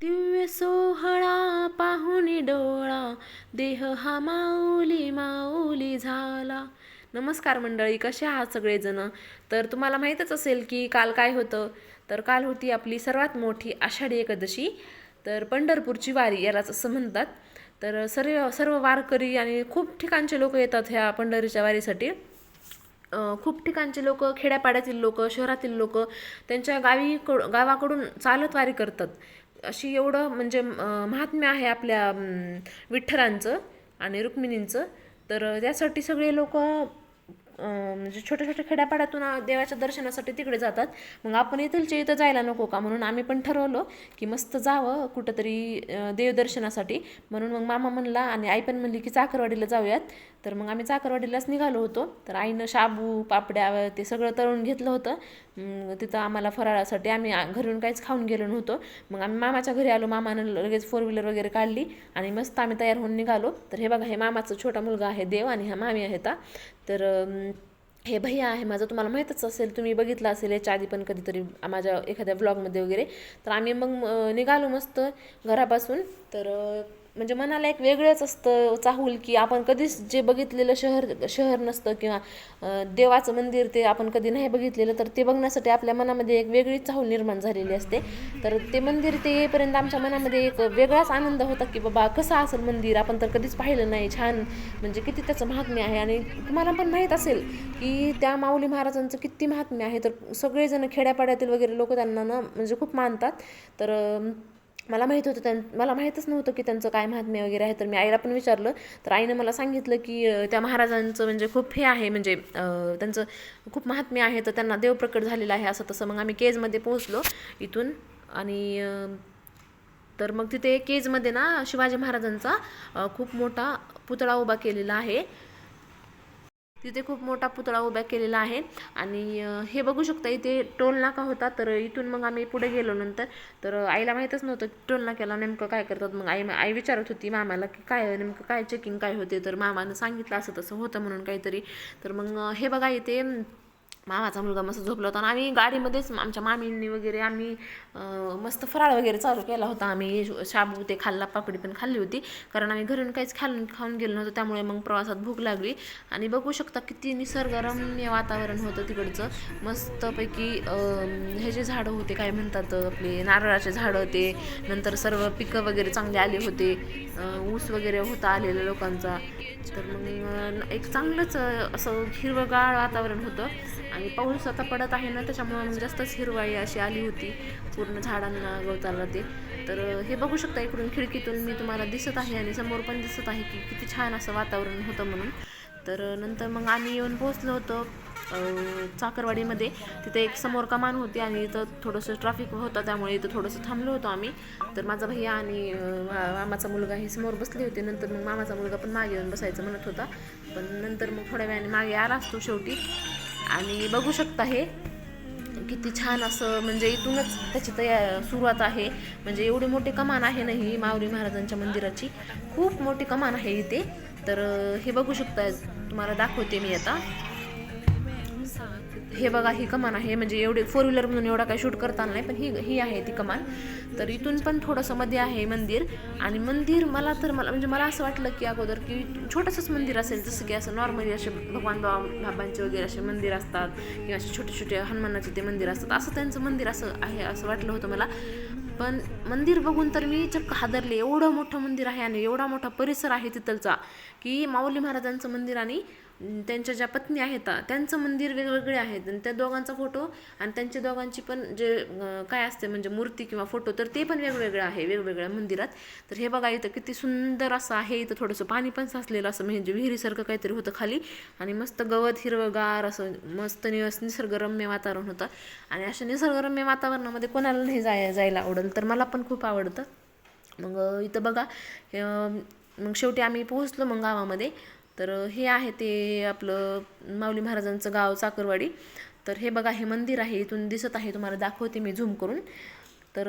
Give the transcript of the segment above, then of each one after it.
दिव्य सोहळा पाहुणी डोळा देह हा माऊली माऊली झाला. नमस्कार मंडळी कसे आहात सगळेजण? तर तुम्हाला माहीतच असेल की काल काय होतं? तर काल होती आपली सर्वात मोठी आषाढी एकादशी. तर पंढरपूरची वारी यालाच असं म्हणतात. तर सर्व सर्व वारकरी आणि खूप ठिकाणचे लोक येतात ह्या पंढरीच्या वारीसाठी. खूप ठिकाणचे लोक खेड्यापाड्यातील लोक शहरातील लोक त्यांच्या गावी गावाकडून चालत वारी करतात. अशी एवढं म्हणजे महात्म्य आहे आपल्या विठ्ठलांचं आणि रुक्मिणींचं. तर त्यासाठी सगळे लोक म्हणजे छोट्या छोट्या खेड्यापाड्यातून देवाच्या दर्शनासाठी तिकडे जातात. मग आपण इथलच्या इथं जायला नको का? म्हणून आम्ही पण ठरवलं की मस्त जावं कुठंतरी देवदर्शनासाठी. म्हणून मग मामा म्हणला आणि आई पण म्हणली की चाकरवाडीला जाऊयात. तर मग आम्ही चाकरवाडीलाच निघालो होतो. तर आईनं शाबू पापड्या ते सगळं तळून घेतलं होतं. तिथं आम्हाला फराळासाठी आम्ही घरून काहीच खाऊन गेलो नव्हतो. मग आम्ही मामाच्या घरी आलो. मामानं लगेच फोर व्हीलर वगैरे काढली आणि मस्त आम्ही तयार होऊन निघालो. तर हे बघा हे मामाचं छोटा मुलगा आहे देव आणि हा मामी आहेत तर हे भैया आहे माझं. तुम्हाला माहीतच असेल तुम्ही बघितलं असेल याच्या आधी पण कधीतरी माझ्या एखाद्या ब्लॉगमध्ये वगैरे. तर आम्ही मग निघालो मस्त घरापासून. तर म्हणजे मनाला एक वेगळंच असतं चाहूल की आपण कधीच जे बघितलेलं शहर शहर नसतं किंवा देवाचं मंदिर ते आपण कधी नाही बघितलेलं तर ते बघण्यासाठी आपल्या मनामध्ये एक वेगळीच चाहूल निर्माण झालेली असते. तर ते मंदिर ते येईपर्यंत आमच्या मनामध्ये एक वेगळाच आनंद होता की बाबा कसं असेल मंदिर आपण तर कधीच पाहिलं नाही. छान म्हणजे किती त्याचं महात्म्य आहे. आणि तुम्हाला पण माहीत असेल की त्या माऊली महाराजांचं किती महात्म्य आहे. तर सगळेजण खेड्यापाड्यातील वगैरे लोक त्यांना ना म्हणजे खूप मानतात. तर मला माहीत होतं त्यां मला माहीतच नव्हतं की त्यांचं काय महात्म्य वगैरे आहे. तर मी आईला पण विचारलं. तर आईनं मला सांगितलं की त्या महाराजांचं म्हणजे खूप हे आहे म्हणजे त्यांचं खूप महात्म्य आहे. तर त्यांना देव प्रकट झालेला आहे असं तसं मग आम्ही केजमध्ये पोहोचलो इथून. आणि तर मग तिथे केजमध्ये ना शिवाजी महाराजांचा खूप मोठा पुतळा उभा केलेला आहे. तिथे खूप मोठा पुतळा उभा केलेला आहे. आणि हे बघू शकता इथे टोल नाका होता तर इथून मग आम्ही पुढे गेलो नंतर. तर आईला माहीतच नव्हतं की टोल नाक्याला नेमकं काय करतात. मग आई आई विचारत होती मामाला की काय नेमकं काय चेकिंग काय होते. तर मामानं सांगितलं असं तसं होतं म्हणून काहीतरी. तर मग हे बघा इथे मामाचा मुलगा मस्त झोपला होता आणि आम्ही गाडीमध्येच आमच्या मामींनी वगैरे आम्ही मस्त फराळ वगैरे चालू केला होता. आम्ही शाबू ते खाल्ला पापडी पण खाल्ली होती. कारण आम्ही घरून काहीच खालून खाऊन गेलो नव्हतो. त्यामुळे मग प्रवासात भूक लागली. आणि बघू शकता किती निसर्गरम्य वातावरण होतं तिकडचं. मस्तपैकी हे जे झाडं होते काय म्हणतात आपले नारळाचे झाडं ते नंतर सर्व पिकं वगैरे चांगले आले होते. ऊस वगैरे होता आलेला लोकांचा. तर मग एक चांगलंच असं हिरवगाळ वातावरण होतं. आणि पाऊस आता पडत आहे ना त्याच्यामुळं मग जास्तच हिरवाळी अशी आली होती. पूर्ण झाडांना गवताला ते. तर हे बघू शकता इकडून खिडकीतून मी तुम्हाला दिसत आहे आणि समोर पण दिसत आहे की किती छान असं वातावरण होतं म्हणून. तर नंतर मग आम्ही येऊन पोहोचलो होतो चाकरवाडीमध्ये. तिथे एक समोर कमान होती आणि इथं थोडंसं ट्रॅफिक होतं त्यामुळे इथं थोडंसं थांबलो होतो आम्ही. तर माझा भैया आणि मामाचा मुलगा हे समोर बसले होते. नंतर मग मामाचा मुलगा पण मागे येऊन बसायचं म्हणत होता. पण नंतर मग थोड्या वेळाने मागे आला असतो शेवटी. आणि बघू शकता हे. किती छान असं म्हणजे इथूनच त्याची तया सुरुवात आहे. म्हणजे एवढी मोठी कमान आहे ना ही माऊली महाराजांच्या मंदिराची. खूप मोठी कमान आहे इथे. तर हे बघू शकता तुम्हाला दाखवते मी आता. हे बघा ही कमान आहे. म्हणजे एवढे फोर व्हीलर म्हणून एवढा काही शूट करता नाही पण ही ही आहे ती कमान. तर इथून पण थोडंसं मध्ये आहे मंदिर. आणि मंदिर मला तर मला म्हणजे मला असं वाटलं की अगोदर की छोटंसंच मंदिर असेल जसं की असं नॉर्मली असे भगवान बाबा बाबांचे वगैरे असे मंदिर असतात किंवा असे छोटे छोटे हनुमानाचे ते मंदिर असतात. असं त्यांचं मंदिर असं आहे असं वाटलं होतं मला. पण मंदिर बघून तर मी चक्क हादरले. एवढं मोठं मंदिर आहे आणि एवढा मोठा परिसर आहे तिथलचा की माऊली महाराजांचं मंदिर आणि त्यांच्या ज्या पत्नी आहेत त्यांचं मंदिर वेगवेगळे आहेत. आणि त्या दोघांचा फोटो आणि त्यांच्या दोघांची पण जे काय असते म्हणजे मूर्ती किंवा फोटो तर ते पण वेगवेगळं आहे वेगवेगळ्या मंदिरात. तर हे बघा इथं किती सुंदर असं आहे. इथं थोडंसं पाणी पण साचलेलं असं म्हणजे विहिरीसारखं काहीतरी होतं खाली. आणि मस्त गवत हिरवगार असं मस्त निवस निसर्गरम्य वातावरण होतं. आणि अशा निसर्गरम्य वातावरणामध्ये कोणाला नाही जाय जायला आवडेल तर मला पण खूप आवडतं. मग इथं बघा मग शेवटी आम्ही पोहोचलो मग गावामध्ये. तर हे आहे ते आपलं माऊली महाराजांचं गाव चाकरवाडी. तर हे बघा हे मंदिर आहे इथून दिसत आहे तुम्हाला दाखवते मी झूम करून. तर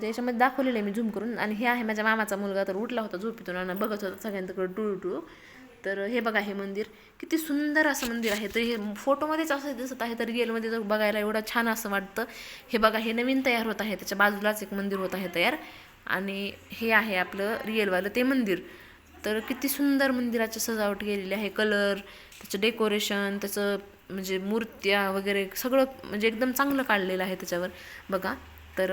त्याच्यामध्ये दाखवलेलं आहे मी झूम करून. आणि हे आहे माझ्या मामाचा मुलगा तर उठला होता झोपेतून आणि बघत होता सगळ्यांकडे टुळू टुळू तर हे बघा हे मंदिर. किती सुंदर असं मंदिर आहे. तर हे फोटोमध्येच असं दिसत आहे तर रिअलमध्ये जर बघायला एवढं छान असं वाटतं. हे बघा हे नवीन तयार होत आहे. त्याच्या बाजूलाच एक मंदिर होत आहे तयार. आणि हे आहे आपलं रिअलवालं ते मंदिर. तर किती सुंदर मंदिराची सजावट केलेली आहे. कलर त्याचं डेकोरेशन त्याचं म्हणजे मूर्त्या वगैरे सगळं म्हणजे एकदम चांगलं काढलेलं आहे त्याच्यावर. बघा. तर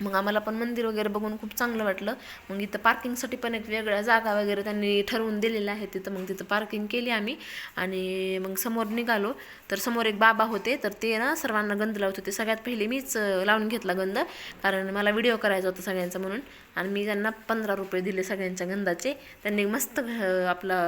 मग आम्हाला पण मंदिर वगैरे बघून खूप चांगलं वाटलं. मग इथं पार्किंगसाठी पण एक वेगळ्या जागा वगैरे त्यांनी ठरवून दिलेल्या आहे. तिथं मग तिथं पार्किंग केली आम्ही. आणि मग समोर निघालो. तर समोर एक बाबा होते. तर ते ना सर्वांना गंध लावत होते. सगळ्यात पहिले मीच लावून घेतला गंध. कारण मला व्हिडिओ करायचा होता सगळ्यांचा म्हणून. आणि मी त्यांना पंधरा रुपये दिले सगळ्यांच्या गंधाचे. त्यांनी मस्त आपला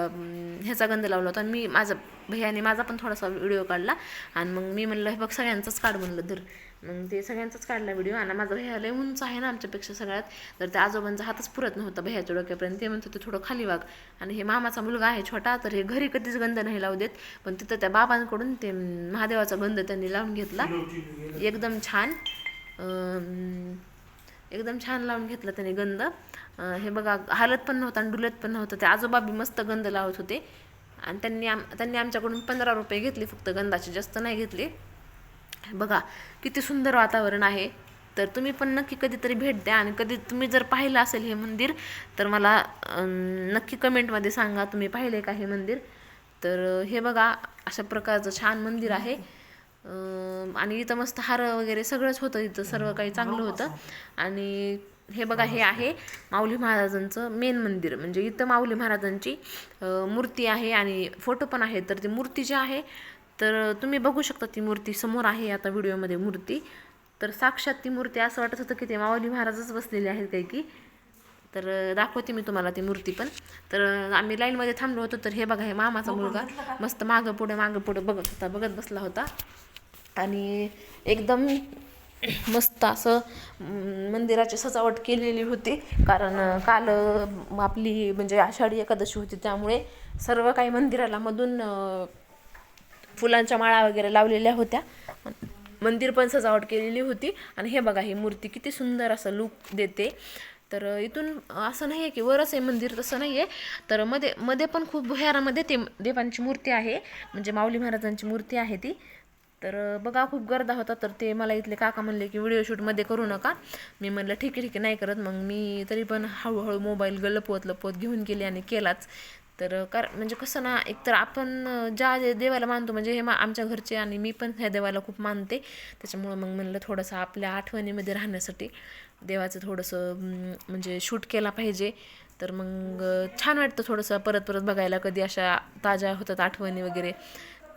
ह्याचा गंध लावला होता. आणि मी माझा भैयाने माझा पण थोडासा व्हिडिओ काढला. आणि मग मी म्हणलं हे बघ सगळ्यांचाच काढ म्हणलं तर मग ते सगळ्यांचाच काढला व्हिडिओ आणि माझा भैया लय उंच आहे ना आमच्यापेक्षा सगळ्यात. तर त्या आजोबांचा हातच पुरत नव्हता भैयाच्या डोक्यापर्यंत. ते म्हणत होते थोडं खाली वाग. आणि हे मामाचा मुलगा आहे छोटा तर हे घरी कधीच गंध नाही लावू देत. पण तिथं त्या बाबांकडून ते महादेवाचा गंध त्यांनी लावून घेतला. एकदम छान. एकदम छान लावून घेतला त्याने गंध. हे बघा हालत पण नव्हतं आणि डुलत पण नव्हतं. ते आजोबा बी मस्त गंध लावत होते. आणि त्यांनी आम त्यांनी आमच्याकडून पंधरा रुपये घेतले फक्त गंधाचे. जास्त नाही घेतले. बघा किती सुंदर वातावरण आहे. तर तुम्ही पण नक्की कधीतरी भेट द्या आणि कधी तुम्ही जर पाहिलं असेल हे मंदिर तर मला नक्की कमेंटमध्ये सांगा तुम्ही पाहिले का हे मंदिर. तर हे बघा अशा प्रकारचं छान मंदिर आहे. आणि इथं मस्त हार वगैरे सगळंच होतं इथं सर्व काही चांगलं होतं. आणि हे बघा हे आहे माऊली महाराजांचं मेन मंदिर. म्हणजे इथं माऊली महाराजांची मूर्ती आहे आणि फोटो पण आहे. तर ती मूर्ती जी आहे तर तुम्ही बघू शकता ती मूर्ती समोर आहे आता व्हिडिओमध्ये मूर्ती. तर साक्षात ती मूर्ती असं वाटत होतं की ते माऊली महाराजच बसलेले आहेत काही की तर दाखवते मी तुम्हाला ती मूर्ती पण. तर आम्ही लाईनमध्ये थांबलो होतो तर हे बघा हे मामाचा मुलगा मस्त मागं पुढे मागं पुढे बघत होता बघत बसला होता. आणि एकदम मस्त असं मंदिराची सजावट केलेली होती. कारण काल आपली म्हणजे आषाढी एकादशी होती त्यामुळे सर्व काही मंदिराला मधून फुलांच्या माळा वगैरे लावलेल्या होत्या. मंदिर पण सजावट केलेली होती. आणि हे बघा ही मूर्ती किती सुंदर असं लुक देते. तर इथून असं नाही आहे की वरच आहे मंदिर तसं नाही आहे तर मध्ये मध्ये पण खूप भुयारामध्ये ते देवांची मूर्ती आहे. म्हणजे माऊली महाराजांची मूर्ती आहे ती. तर बघा खूप गर्दा होता. तर ते मला इथले काका म्हणले की व्हिडिओ शूटमध्ये करू नका. मी म्हणलं ठीक आहे ठीक आहे नाही करत. मग मी तरी पण हळूहळू मोबाईल लपवत लपवत घेऊन गेले आणि केलाच. तर कार म्हणजे कसं ना एकतर आपण ज्या देवाला मानतो म्हणजे हे मा आमच्या घरचे आणि मी पण ह्या देवाला खूप मानते. त्याच्यामुळं मग म्हणलं थोडंसं आपल्या आठवणीमध्ये राहण्यासाठी देवाचं थोडंसं म्हणजे शूट केला पाहिजे. तर मग छान वाटतं थोडंसं परत परत बघायला कधी अशा ताज्या होतात आठवणी वगैरे.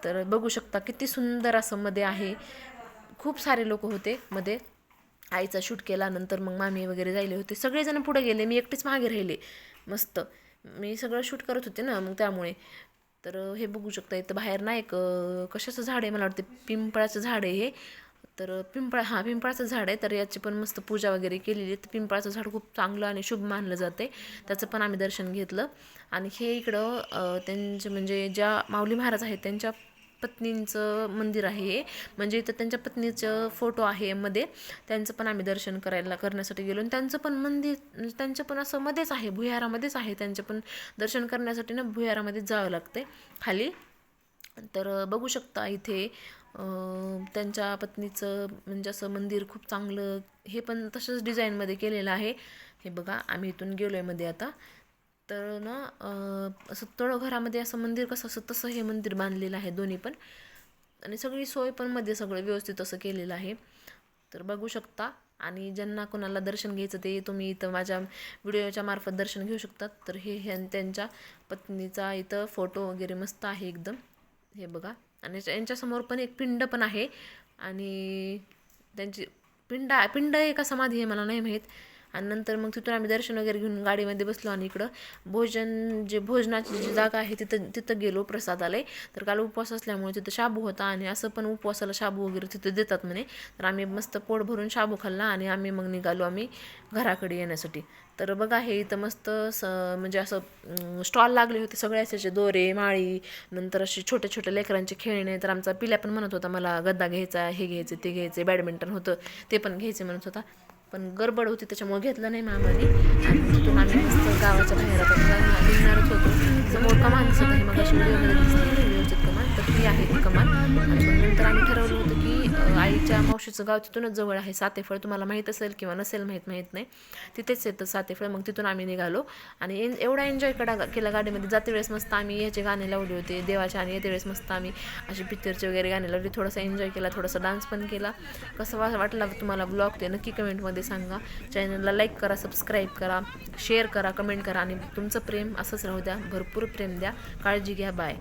तर बघू शकता किती सुंदर असं मध्ये आहे. खूप सारे लोक होते मध्ये. आईचा शूट केला नंतर मग मामी वगैरे जायले होते. सगळेजण पुढे गेले. मी एकटीच मागे राहिले. मस्त. मी सगळं शूट करत होते ना मग त्यामुळे. तर हे बघू शकता इथं बाहेर ना एक कशाचं झाड आहे मला वाटते पिंपळाचं झाड आहे हे. तर पिंपळा हां पिंपळाचं झाड आहे. तर याची पण मस्त पूजा वगैरे केलेली आहे. तर पिंपळाचं झाड खूप चांगलं आणि शुभ मानलं जाते त्याचं पण आम्ही दर्शन घेतलं. आणि हे इकडं त्यांचे म्हणजे ज्या माऊली महाराज आहेत त्यांच्या पत्नींचं मंदिर आहे हे. म्हणजे इथं त्यांच्या पत्नीचं फोटो आहे मध्ये. त्यांचं पण आम्ही दर्शन करायला करण्यासाठी गेलो. आणि त्यांचं पण मंदिर म्हणजे त्यांचं पण असं मध्येच आहे भुयारामध्येच आहे. त्यांचं पण दर्शन करण्यासाठी ना भुयारामध्ये जावं लागते खाली. तर बघू शकता इथे त्यांच्या पत्नीचं म्हणजे असं मंदिर खूप चांगलं हे पण तसंच डिझाईनमध्ये केलेलं आहे. हे बघा आम्ही इथून गेलो आहे मध्ये आता. तर ना असं तळघरामध्ये असं मंदिर कसं असं तसं हे मंदिर बांधलेलं आहे दोन्ही पण. आणि सगळी सोय पण मध्ये सगळं व्यवस्थित असं केलेलं आहे. तर बघू शकता. आणि ज्यांना कोणाला दर्शन घ्यायचं ते तुम्ही इथं माझ्या व्हिडिओच्या मार्फत दर्शन घेऊ शकतात. तर हे ह्या त्यांच्या पत्नीचा इथं फोटो वगैरे मस्त आहे एकदम. हे बघा. आणि यांच्यासमोर पण एक पिंड पण आहे. आणि त्यांची पिंड पिंड एका समाधी आहे मला नाही माहीत. आणि नंतर मग तिथून आम्ही दर्शन वगैरे घेऊन गाडीमध्ये बसलो आणि इकडं भोजन जे भोजनाची जी जागा आहे तिथं तिथं गेलो प्रसादालय. तर काल उपवास असल्यामुळे तिथं शाबू होता आणि असं पण उपवासाला शाबू वगैरे तिथं देतात म्हणे. तर आम्ही मस्त पोट भरून शाबू खाल्ला आणि आम्ही मग निघालो आम्ही घराकडे येण्यासाठी. तर बघा हे इथं मस्त स म्हणजे असं स्टॉल लागले होते सगळे असायचे दोरे माळी नंतर असे छोटे छोटे लेकरांचे खेळणे. तर आमचा पिल्या पण म्हणत होता मला गद्दा घ्यायचा हे घ्यायचं ते घ्यायचे बॅडमिंटन होतं ते पण घ्यायचे म्हणत होता. पण गडबड होती त्याच्यामुळे घेतलं नाही मामाने. आणि तिथून आम्ही मस्त गावाच्या बाहेर निघणारच होतो. समोर कमान दिसत आहे मग अशी व्यवस्थित कमान तर ती आहे ती कमान. आणि नंतर आम्ही ठरवलं होतं की आईच्या मावशीचं गाव तिथूनच जवळ आहे सातेफळ तुम्हाला माहीत असेल किंवा नसेल माहीत माहीत नाही. तिथेच येतं सातेफळ मग तिथून आम्ही निघालो. आणि एन- एवढा एन्जॉय कडा केला गाडीमध्ये. जाते वेळेस मस्त आम्ही ह्याचे गाणे लावले होते देवाचे आणि येते वेळेस मस्त आम्ही असे पिक्चरचे वगैरे गाणे लावले. थोडासा एन्जॉय केला थोडासा डान्स पण केला. कसं वाटला तुम्हाला ब्लॉग ते? नक्की कमेंटमध्ये कमेंटमध्ये सांगा. चॅनलला लाईक करा सबस्क्राईब करा शेअर करा कमेंट करा आणि तुमचं प्रेम असंच राहू द्या. भरपूर प्रेम द्या. काळजी घ्या. बाय